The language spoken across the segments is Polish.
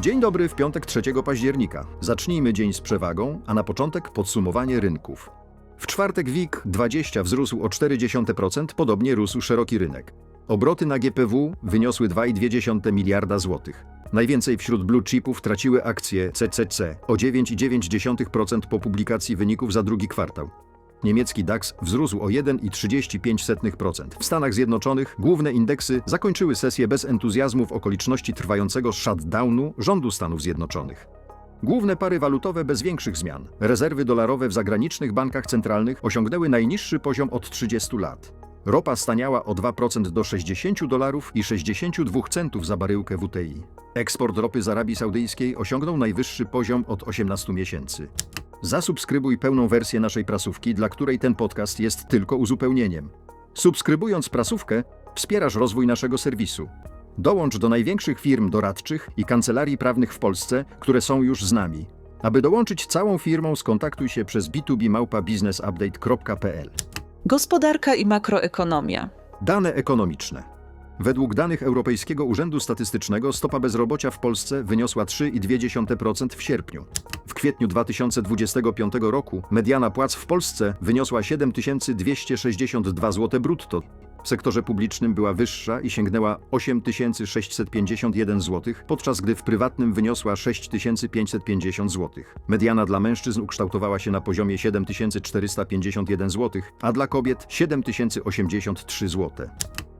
Dzień dobry w piątek 3 października. Zacznijmy dzień z przewagą, a na początek podsumowanie rynków. W czwartek WIG20 wzrósł o 0,4%, podobnie rósł szeroki rynek. Obroty na GPW wyniosły 2,2 miliarda złotych. Najwięcej wśród blue chipów traciły akcje CCC o 9,9% po publikacji wyników za drugi kwartał. Niemiecki DAX wzrósł o 1,35%. W Stanach Zjednoczonych główne indeksy zakończyły sesję bez entuzjazmu w okoliczności trwającego shutdownu rządu Stanów Zjednoczonych. Główne pary walutowe bez większych zmian. Rezerwy dolarowe w zagranicznych bankach centralnych osiągnęły najniższy poziom od 30 lat. Ropa staniała o 2% do 60 dolarów i 62 centów za baryłkę WTI. Eksport ropy z Arabii Saudyjskiej osiągnął najwyższy poziom od 18 miesięcy. Zasubskrybuj pełną wersję naszej prasówki, dla której ten podcast jest tylko uzupełnieniem. Subskrybując prasówkę, wspierasz rozwój naszego serwisu. Dołącz do największych firm doradczych i kancelarii prawnych w Polsce, które są już z nami. Aby dołączyć całą firmą, skontaktuj się przez b2b małpa businessupdate.pl. Gospodarka i makroekonomia. Dane ekonomiczne. Według danych Europejskiego Urzędu Statystycznego stopa bezrobocia w Polsce wyniosła 3,2% w sierpniu. W kwietniu 2025 roku mediana płac w Polsce wyniosła 7262 zł brutto. W sektorze publicznym była wyższa i sięgnęła 8651 zł, podczas gdy w prywatnym wyniosła 6550 zł. Mediana dla mężczyzn ukształtowała się na poziomie 7451 zł, a dla kobiet 7083 zł.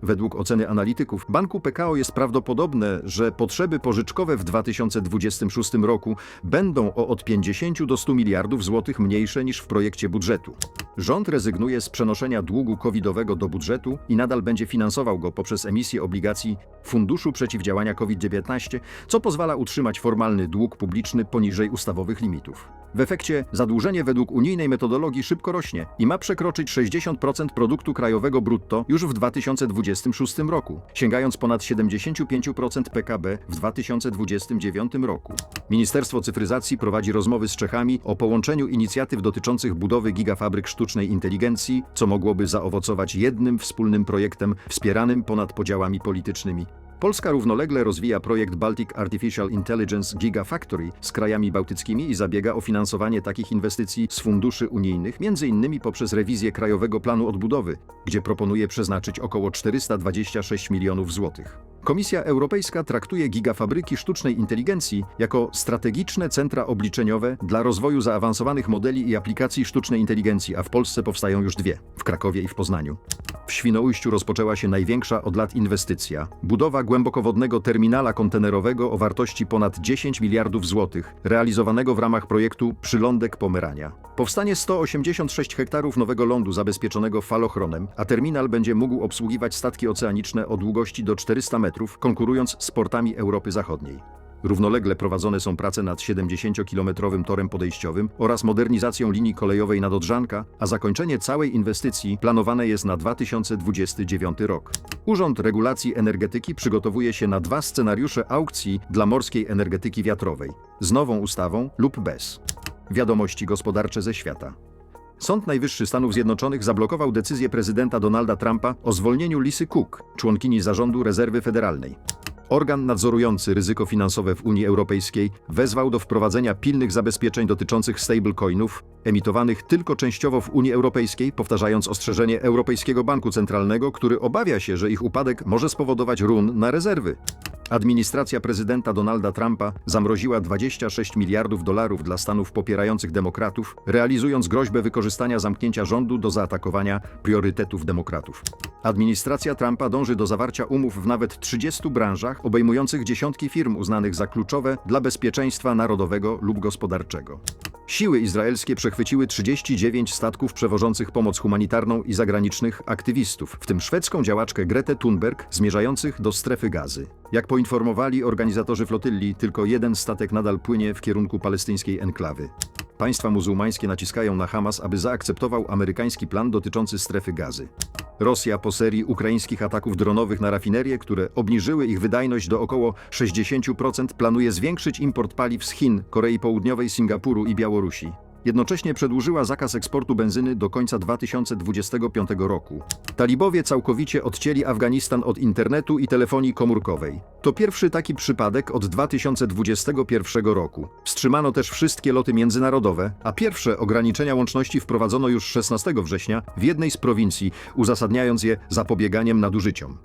Według oceny analityków Banku PKO jest prawdopodobne, że potrzeby pożyczkowe w 2026 roku będą o od 50 do 100 miliardów złotych mniejsze niż w projekcie budżetu. Rząd rezygnuje z przenoszenia długu covidowego do budżetu i nadal będzie finansował go poprzez emisję obligacji Funduszu Przeciwdziałania COVID-19, co pozwala utrzymać formalny dług publiczny poniżej ustawowych limitów. W efekcie zadłużenie według unijnej metodologii szybko rośnie i ma przekroczyć 60% produktu krajowego brutto już w 2026 roku, sięgając ponad 75% PKB w 2029 roku. Ministerstwo Cyfryzacji prowadzi rozmowy z Czechami o połączeniu inicjatyw dotyczących budowy gigafabryk sztucznej inteligencji, co mogłoby zaowocować jednym wspólnym projektem wspieranym ponad podziałami politycznymi. Polska równolegle rozwija projekt Baltic Artificial Intelligence Gigafactory z krajami bałtyckimi i zabiega o finansowanie takich inwestycji z funduszy unijnych, m.in. poprzez rewizję Krajowego Planu Odbudowy, gdzie proponuje przeznaczyć około 426 milionów złotych. Komisja Europejska traktuje gigafabryki sztucznej inteligencji jako strategiczne centra obliczeniowe dla rozwoju zaawansowanych modeli i aplikacji sztucznej inteligencji, a w Polsce powstają już dwie w Krakowie i w Poznaniu. W Świnoujściu rozpoczęła się największa od lat inwestycja budowa głębokowodnego terminala kontenerowego o wartości ponad 10 miliardów złotych, realizowanego w ramach projektu Przylądek Pomerania. Powstanie 186 hektarów nowego lądu zabezpieczonego falochronem, a terminal będzie mógł obsługiwać statki oceaniczne o długości do 400 metrów, konkurując z portami Europy Zachodniej. Równolegle prowadzone są prace nad 70-kilometrowym torem podejściowym oraz modernizacją linii kolejowej Nadodrzanka, a zakończenie całej inwestycji planowane jest na 2029 rok. Urząd Regulacji Energetyki przygotowuje się na dwa scenariusze aukcji dla morskiej energetyki wiatrowej z nową ustawą lub bez. Wiadomości gospodarcze ze świata. Sąd Najwyższy Stanów Zjednoczonych zablokował decyzję prezydenta Donalda Trumpa o zwolnieniu Lisy Cook, członkini zarządu Rezerwy Federalnej. Organ nadzorujący ryzyko finansowe w Unii Europejskiej wezwał do wprowadzenia pilnych zabezpieczeń dotyczących stablecoinów, emitowanych tylko częściowo w Unii Europejskiej, powtarzając ostrzeżenie Europejskiego Banku Centralnego, który obawia się, że ich upadek może spowodować run na rezerwy. Administracja prezydenta Donalda Trumpa zamroziła 26 miliardów dolarów dla stanów popierających demokratów, realizując groźbę wykorzystania zamknięcia rządu do zaatakowania priorytetów demokratów. Administracja Trumpa dąży do zawarcia umów w nawet 30 branżach obejmujących dziesiątki firm uznanych za kluczowe dla bezpieczeństwa narodowego lub gospodarczego. Siły izraelskie przechwyciły 39 statków przewożących pomoc humanitarną i zagranicznych aktywistów, w tym szwedzką działaczkę Gretę Thunberg, zmierzających do strefy gazy. Jak poinformowali organizatorzy flotylli, tylko jeden statek nadal płynie w kierunku palestyńskiej enklawy. Państwa muzułmańskie naciskają na Hamas, aby zaakceptował amerykański plan dotyczący strefy gazy. Rosja po serii ukraińskich ataków dronowych na rafinerie, które obniżyły ich wydajność do około 60%, planuje zwiększyć import paliw z Chin, Korei Południowej, Singapuru i Białorusi. Jednocześnie przedłużyła zakaz eksportu benzyny do końca 2025 roku. Talibowie całkowicie odcięli Afganistan od internetu i telefonii komórkowej. To pierwszy taki przypadek od 2021 roku. Wstrzymano też wszystkie loty międzynarodowe, a pierwsze ograniczenia łączności wprowadzono już 16 września w jednej z prowincji, uzasadniając je zapobieganiem nadużyciom.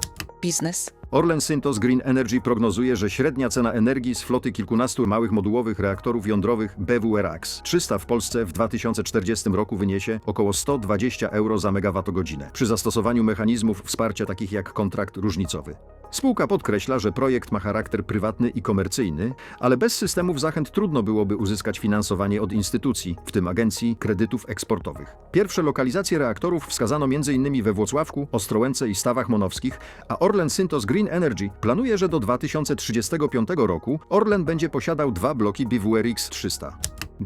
Biznes. Orlen Syntos Green Energy prognozuje, że średnia cena energii z floty kilkunastu małych modułowych reaktorów jądrowych BWRX 300 w Polsce w 2040 roku wyniesie około 120 euro za megawattogodzinę przy zastosowaniu mechanizmów wsparcia takich jak kontrakt różnicowy. Spółka podkreśla, że projekt ma charakter prywatny i komercyjny, ale bez systemów zachęt trudno byłoby uzyskać finansowanie od instytucji, w tym agencji kredytów eksportowych. Pierwsze lokalizacje reaktorów wskazano m.in. we Włocławku, Ostrołęce i Stawach Monowskich, a Orlen Syntos Green Energy planuje, że do 2035 roku Orlen będzie posiadał dwa bloki BWRX 300.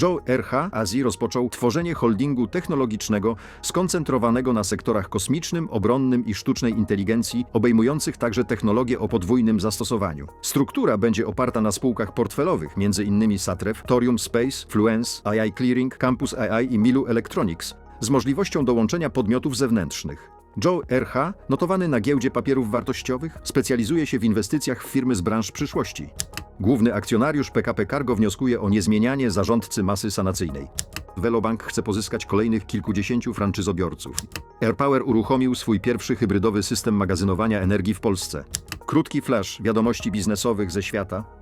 Joe RH Azji rozpoczął tworzenie holdingu technologicznego skoncentrowanego na sektorach kosmicznym, obronnym i sztucznej inteligencji, obejmujących także technologie o podwójnym zastosowaniu. Struktura będzie oparta na spółkach portfelowych, m.in. Satref, Thorium Space, Fluence, AI Clearing, Campus AI i Milu Electronics, z możliwością dołączenia podmiotów zewnętrznych. Joe RH, notowany na giełdzie papierów wartościowych, specjalizuje się w inwestycjach w firmy z branż przyszłości. Główny akcjonariusz PKP Cargo wnioskuje o niezmienianie zarządcy masy sanacyjnej. Velobank chce pozyskać kolejnych kilkudziesięciu franczyzobiorców. AirPower uruchomił swój pierwszy hybrydowy system magazynowania energii w Polsce. Krótki flash wiadomości biznesowych ze świata.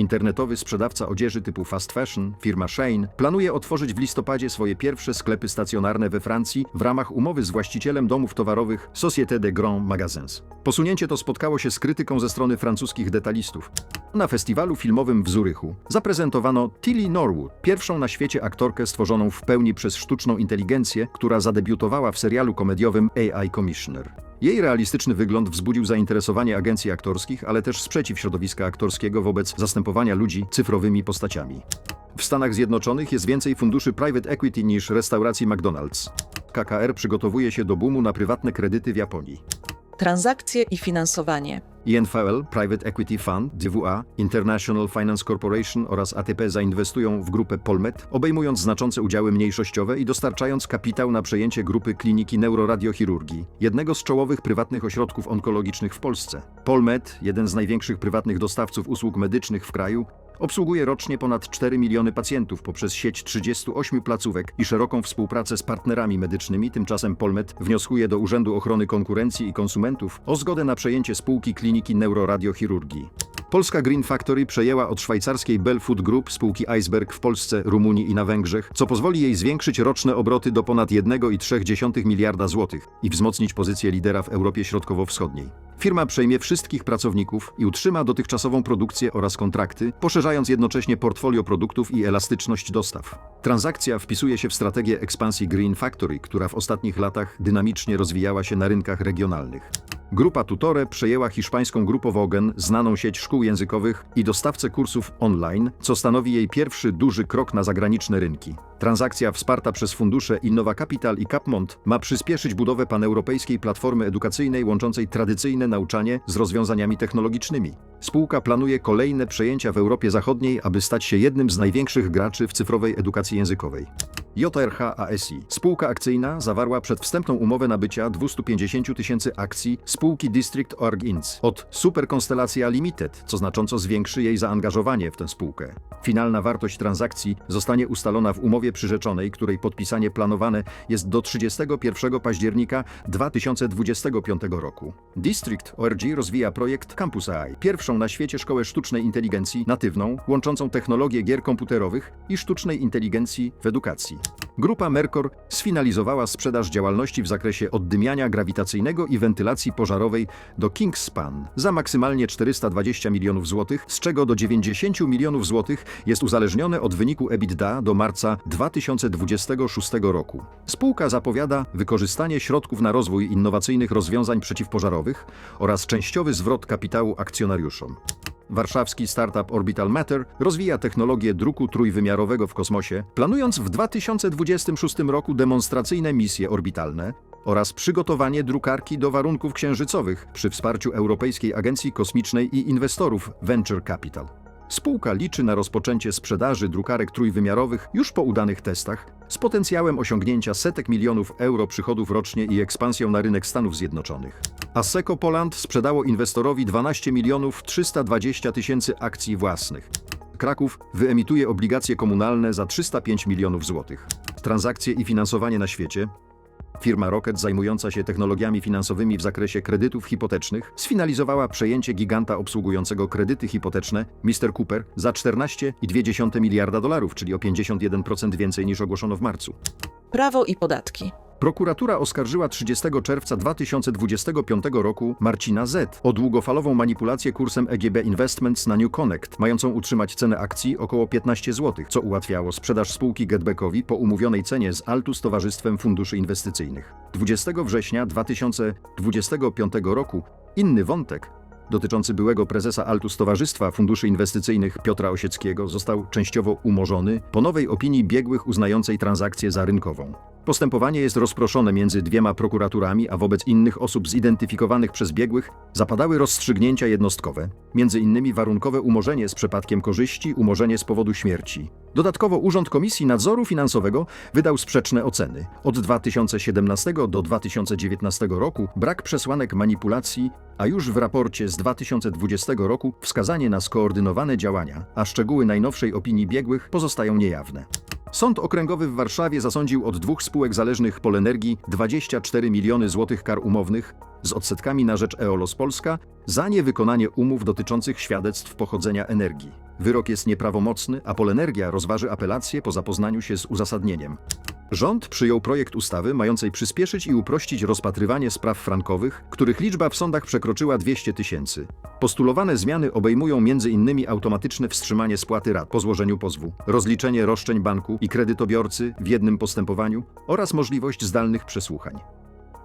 Internetowy sprzedawca odzieży typu fast fashion, firma Shein, planuje otworzyć w listopadzie swoje pierwsze sklepy stacjonarne we Francji w ramach umowy z właścicielem domów towarowych Société de Grands Magasins. Posunięcie to spotkało się z krytyką ze strony francuskich detalistów. Na festiwalu filmowym w Zurychu zaprezentowano Tilly Norwood, pierwszą na świecie aktorkę stworzoną w pełni przez sztuczną inteligencję, która zadebiutowała w serialu komediowym AI Commissioner. Jej realistyczny wygląd wzbudził zainteresowanie agencji aktorskich, ale też sprzeciw środowiska aktorskiego wobec zastępowania ludzi cyfrowymi postaciami. W Stanach Zjednoczonych jest więcej funduszy private equity niż restauracji McDonald's. KKR przygotowuje się do boomu na prywatne kredyty w Japonii. Transakcje i finansowanie. INVL, Private Equity Fund, DWA, International Finance Corporation oraz ATP zainwestują w grupę Polmed, obejmując znaczące udziały mniejszościowe i dostarczając kapitał na przejęcie grupy Kliniki Neuroradiochirurgii, jednego z czołowych prywatnych ośrodków onkologicznych w Polsce. Polmed, jeden z największych prywatnych dostawców usług medycznych w kraju, Obsługuje rocznie ponad 4 miliony pacjentów poprzez sieć 38 placówek i szeroką współpracę z partnerami medycznymi. Tymczasem Polmed wnioskuje do Urzędu Ochrony Konkurencji i Konsumentów o zgodę na przejęcie spółki Kliniki Neuroradiochirurgii. Polska Green Factory przejęła od szwajcarskiej Bell Food Group spółki Iceberg w Polsce, Rumunii i na Węgrzech, co pozwoli jej zwiększyć roczne obroty do ponad 1,3 miliarda złotych i wzmocnić pozycję lidera w Europie Środkowo-Wschodniej. Firma przejmie wszystkich pracowników i utrzyma dotychczasową produkcję oraz kontrakty, poszerzając jednocześnie portfolio produktów i elastyczność dostaw. Transakcja wpisuje się w strategię ekspansji Green Factory, która w ostatnich latach dynamicznie rozwijała się na rynkach regionalnych. Grupa Tutore przejęła hiszpańską grupę Wogen, znaną sieć szkół językowych i dostawcę kursów online, co stanowi jej pierwszy duży krok na zagraniczne rynki. Transakcja wsparta przez fundusze Innova Capital i Capmont ma przyspieszyć budowę paneuropejskiej platformy edukacyjnej łączącej tradycyjne nauczanie z rozwiązaniami technologicznymi. Spółka planuje kolejne przejęcia w Europie Zachodniej, aby stać się jednym z największych graczy w cyfrowej edukacji językowej. JRH ASI. Spółka akcyjna zawarła przedwstępną umowę nabycia 250 tysięcy akcji spółki District Org Inc. od Superkonstelacja Limited, co znacząco zwiększy jej zaangażowanie w tę spółkę. Finalna wartość transakcji zostanie ustalona w umowie przyrzeczonej, której podpisanie planowane jest do 31 października 2025 roku. District ORG rozwija projekt Campus AI, pierwszą na świecie szkołę sztucznej inteligencji natywną, łączącą technologię gier komputerowych i sztucznej inteligencji w edukacji. Grupa Mercor sfinalizowała sprzedaż działalności w zakresie oddymiania grawitacyjnego i wentylacji pożarowej do Kingspan za maksymalnie 420 milionów złotych, z czego do 90 milionów złotych jest uzależnione od wyniku EBITDA do marca 2026 roku. Spółka zapowiada wykorzystanie środków na rozwój innowacyjnych rozwiązań przeciwpożarowych oraz częściowy zwrot kapitału akcjonariuszom. Warszawski startup Orbital Matter rozwija technologię druku trójwymiarowego w kosmosie, planując w 2026 roku demonstracyjne misje orbitalne oraz przygotowanie drukarki do warunków księżycowych przy wsparciu Europejskiej Agencji Kosmicznej i inwestorów Venture Capital. Spółka liczy na rozpoczęcie sprzedaży drukarek trójwymiarowych już po udanych testach z potencjałem osiągnięcia setek milionów euro przychodów rocznie i ekspansją na rynek Stanów Zjednoczonych. Asseco Poland sprzedało inwestorowi 12 milionów 320 tysięcy akcji własnych. Kraków wyemituje obligacje komunalne za 305 milionów złotych. Transakcje i finansowanie na świecie. Firma Rocket zajmująca się technologiami finansowymi w zakresie kredytów hipotecznych sfinalizowała przejęcie giganta obsługującego kredyty hipoteczne Mr. Cooper za 14,2 miliarda dolarów, czyli o 51% więcej niż ogłoszono w marcu. Prawo i podatki. Prokuratura oskarżyła 30 czerwca 2025 roku Marcina Z. o długofalową manipulację kursem EGB Investments na New Connect, mającą utrzymać cenę akcji około 15 zł, co ułatwiało sprzedaż spółki Getbackowi po umówionej cenie z Altus Towarzystwem Funduszy Inwestycyjnych. 20 września 2025 roku inny wątek dotyczący byłego prezesa Altus Towarzystwa Funduszy Inwestycyjnych Piotra Osieckiego został częściowo umorzony po nowej opinii biegłych uznającej transakcję za rynkową. Postępowanie jest rozproszone między dwiema prokuraturami, a wobec innych osób zidentyfikowanych przez biegłych zapadały rozstrzygnięcia jednostkowe, między innymi warunkowe umorzenie z przepadkiem korzyści, umorzenie z powodu śmierci. Dodatkowo Urząd Komisji Nadzoru Finansowego wydał sprzeczne oceny. Od 2017 do 2019 roku brak przesłanek manipulacji, a już w raporcie z 2020 roku wskazanie na skoordynowane działania, a szczegóły najnowszej opinii biegłych pozostają niejawne. Sąd Okręgowy w Warszawie zasądził od dwóch spółek zależnych Polenergii 24 miliony złotych kar umownych z odsetkami na rzecz Eolos Polska za niewykonanie umów dotyczących świadectw pochodzenia energii. Wyrok jest nieprawomocny, a Polenergia rozważy apelację po zapoznaniu się z uzasadnieniem. Rząd przyjął projekt ustawy mającej przyspieszyć i uprościć rozpatrywanie spraw frankowych, których liczba w sądach przekroczyła 200 tysięcy. Postulowane zmiany obejmują m.in. automatyczne wstrzymanie spłaty rat po złożeniu pozwu, rozliczenie roszczeń banku i kredytobiorcy w jednym postępowaniu oraz możliwość zdalnych przesłuchań.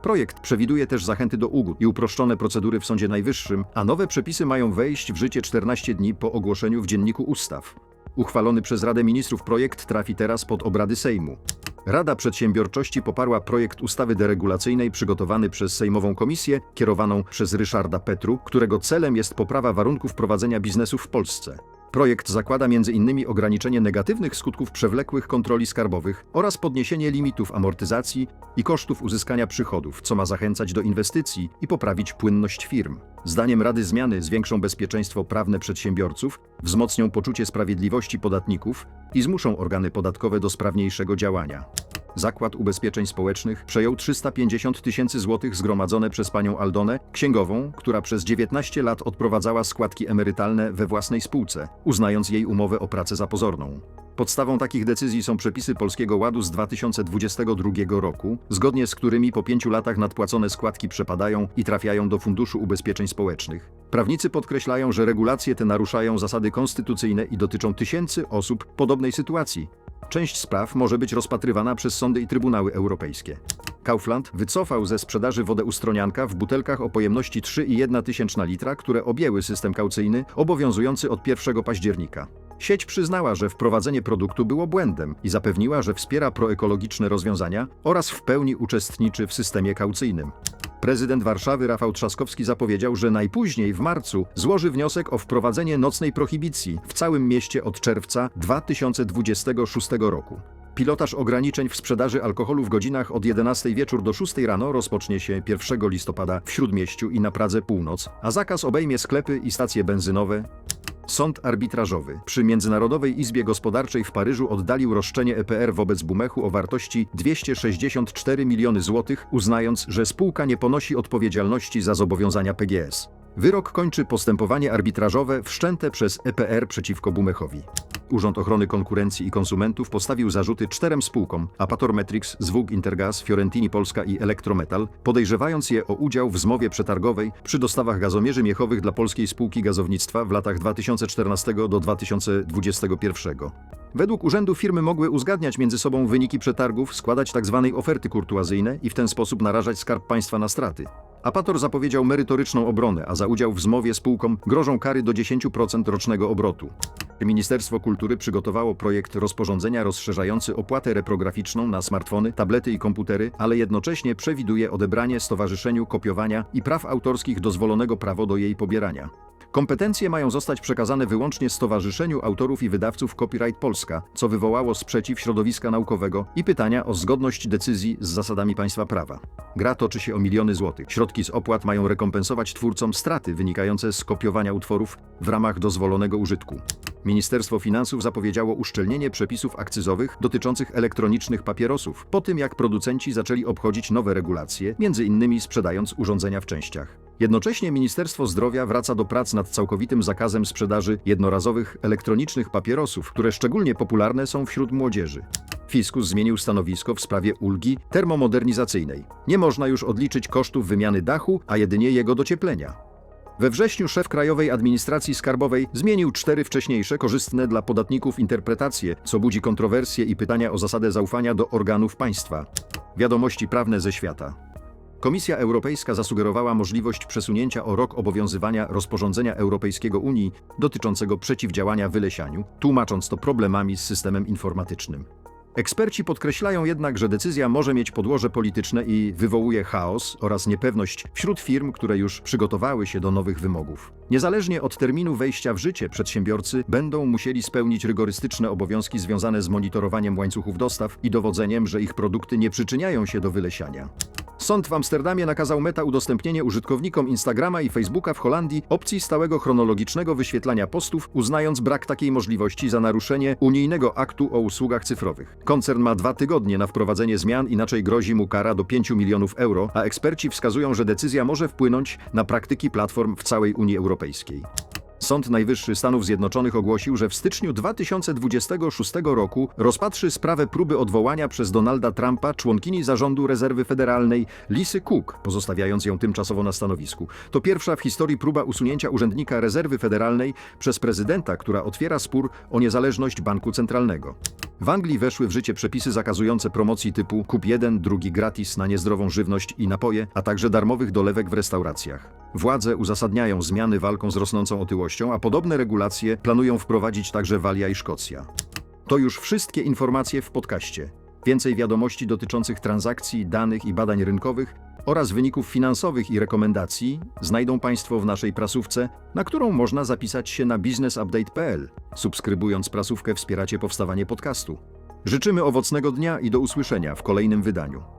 Projekt przewiduje też zachęty do ugód i uproszczone procedury w Sądzie Najwyższym, a nowe przepisy mają wejść w życie 14 dni po ogłoszeniu w Dzienniku Ustaw. Uchwalony przez Radę Ministrów projekt trafi teraz pod obrady Sejmu. Rada Przedsiębiorczości poparła projekt ustawy deregulacyjnej przygotowany przez Sejmową Komisję, kierowaną przez Ryszarda Petru, którego celem jest poprawa warunków prowadzenia biznesu w Polsce. Projekt zakłada m.in. ograniczenie negatywnych skutków przewlekłych kontroli skarbowych oraz podniesienie limitów amortyzacji i kosztów uzyskania przychodów, co ma zachęcać do inwestycji i poprawić płynność firm. Zdaniem Rady zmiany zwiększą bezpieczeństwo prawne przedsiębiorców, wzmocnią poczucie sprawiedliwości podatników i zmuszą organy podatkowe do sprawniejszego działania. Zakład Ubezpieczeń Społecznych przejął 350 tysięcy złotych zgromadzone przez panią Aldonę, księgową, która przez 19 lat odprowadzała składki emerytalne we własnej spółce, uznając jej umowę o pracę za pozorną. Podstawą takich decyzji są przepisy Polskiego Ładu z 2022 roku, zgodnie z którymi po pięciu latach nadpłacone składki przepadają i trafiają do Funduszu Ubezpieczeń Społecznych. Prawnicy podkreślają, że regulacje te naruszają zasady konstytucyjne i dotyczą tysięcy osób w podobnej sytuacji. Część spraw może być rozpatrywana przez sądy i trybunały europejskie. Kaufland wycofał ze sprzedaży wodę ustronianka w butelkach o pojemności 3,1 tysięczna litra, które objęły system kaucyjny obowiązujący od 1 października. Sieć przyznała, że wprowadzenie produktu było błędem i zapewniła, że wspiera proekologiczne rozwiązania oraz w pełni uczestniczy w systemie kaucyjnym. Prezydent Warszawy Rafał Trzaskowski zapowiedział, że najpóźniej w marcu złoży wniosek o wprowadzenie nocnej prohibicji w całym mieście od czerwca 2026 roku. Pilotaż ograniczeń w sprzedaży alkoholu w godzinach od 11 wieczór do 6 rano rozpocznie się 1 listopada w Śródmieściu i na Pradze Północ, a zakaz obejmie sklepy i stacje benzynowe. Sąd arbitrażowy przy Międzynarodowej Izbie Gospodarczej w Paryżu oddalił roszczenie EPR wobec Bumechu o wartości 264 miliony złotych, uznając, że spółka nie ponosi odpowiedzialności za zobowiązania PGS. Wyrok kończy postępowanie arbitrażowe wszczęte przez EPR przeciwko Bumechowi. Urząd Ochrony Konkurencji i Konsumentów postawił zarzuty czterem spółkom Apator Metrix, Zwóg Intergaz, Fiorentini Polska i Elektrometal, podejrzewając je o udział w zmowie przetargowej przy dostawach gazomierzy miechowych dla polskiej spółki gazownictwa w latach 2014 do 2021. Według urzędu firmy mogły uzgadniać między sobą wyniki przetargów, składać tzw. oferty kurtuazyjne i w ten sposób narażać skarb państwa na straty. Apator zapowiedział merytoryczną obronę, a za udział w zmowie spółkom grożą kary do 10% rocznego obrotu. Ministerstwo Kultury przygotowało projekt rozporządzenia rozszerzający opłatę reprograficzną na smartfony, tablety i komputery, ale jednocześnie przewiduje odebranie stowarzyszeniu kopiowania i praw autorskich dozwolonego prawo do jej pobierania. Kompetencje mają zostać przekazane wyłącznie Stowarzyszeniu Autorów i Wydawców Copyright Polska, co wywołało sprzeciw środowiska naukowego i pytania o zgodność decyzji z zasadami państwa prawa. Gra toczy się o miliony złotych. Środki z opłat mają rekompensować twórcom straty wynikające z kopiowania utworów w ramach dozwolonego użytku. Ministerstwo Finansów zapowiedziało uszczelnienie przepisów akcyzowych dotyczących elektronicznych papierosów, po tym jak producenci zaczęli obchodzić nowe regulacje, między innymi sprzedając urządzenia w częściach. Jednocześnie Ministerstwo Zdrowia wraca do prac nad całkowitym zakazem sprzedaży jednorazowych elektronicznych papierosów, które szczególnie popularne są wśród młodzieży. Fiskus zmienił stanowisko w sprawie ulgi termomodernizacyjnej. Nie można już odliczyć kosztów wymiany dachu, a jedynie jego docieplenia. We wrześniu szef Krajowej Administracji Skarbowej zmienił cztery wcześniejsze korzystne dla podatników interpretacje, co budzi kontrowersje i pytania o zasadę zaufania do organów państwa. Wiadomości prawne ze świata. Komisja Europejska zasugerowała możliwość przesunięcia o rok obowiązywania rozporządzenia Europejskiego Unii dotyczącego przeciwdziałania wylesianiu, tłumacząc to problemami z systemem informatycznym. Eksperci podkreślają jednak, że decyzja może mieć podłoże polityczne i wywołuje chaos oraz niepewność wśród firm, które już przygotowały się do nowych wymogów. Niezależnie od terminu wejścia w życie, przedsiębiorcy będą musieli spełnić rygorystyczne obowiązki związane z monitorowaniem łańcuchów dostaw i dowodzeniem, że ich produkty nie przyczyniają się do wylesiania. Sąd w Amsterdamie nakazał Meta udostępnienie użytkownikom Instagrama i Facebooka w Holandii opcji stałego chronologicznego wyświetlania postów, uznając brak takiej możliwości za naruszenie unijnego aktu o usługach cyfrowych. Koncern ma dwa tygodnie na wprowadzenie zmian, inaczej grozi mu kara do 5 milionów euro, a eksperci wskazują, że decyzja może wpłynąć na praktyki platform w całej Unii Europejskiej. Sąd Najwyższy Stanów Zjednoczonych ogłosił, że w styczniu 2026 roku rozpatrzy sprawę próby odwołania przez Donalda Trumpa członkini zarządu rezerwy federalnej Lisy Cook, pozostawiając ją tymczasowo na stanowisku. To pierwsza w historii próba usunięcia urzędnika rezerwy federalnej przez prezydenta, która otwiera spór o niezależność banku centralnego. W Anglii weszły w życie przepisy zakazujące promocji typu kup jeden, drugi gratis na niezdrową żywność i napoje, a także darmowych dolewek w restauracjach. Władze uzasadniają zmiany walką z rosnącą otyłością, a podobne regulacje planują wprowadzić także Walia i Szkocja. To już wszystkie informacje w podcaście. Więcej wiadomości dotyczących transakcji, danych i badań rynkowych oraz wyników finansowych i rekomendacji znajdą Państwo w naszej prasówce, na którą można zapisać się na businessupdate.pl. Subskrybując prasówkę wspieracie powstawanie podcastu. Życzymy owocnego dnia i do usłyszenia w kolejnym wydaniu.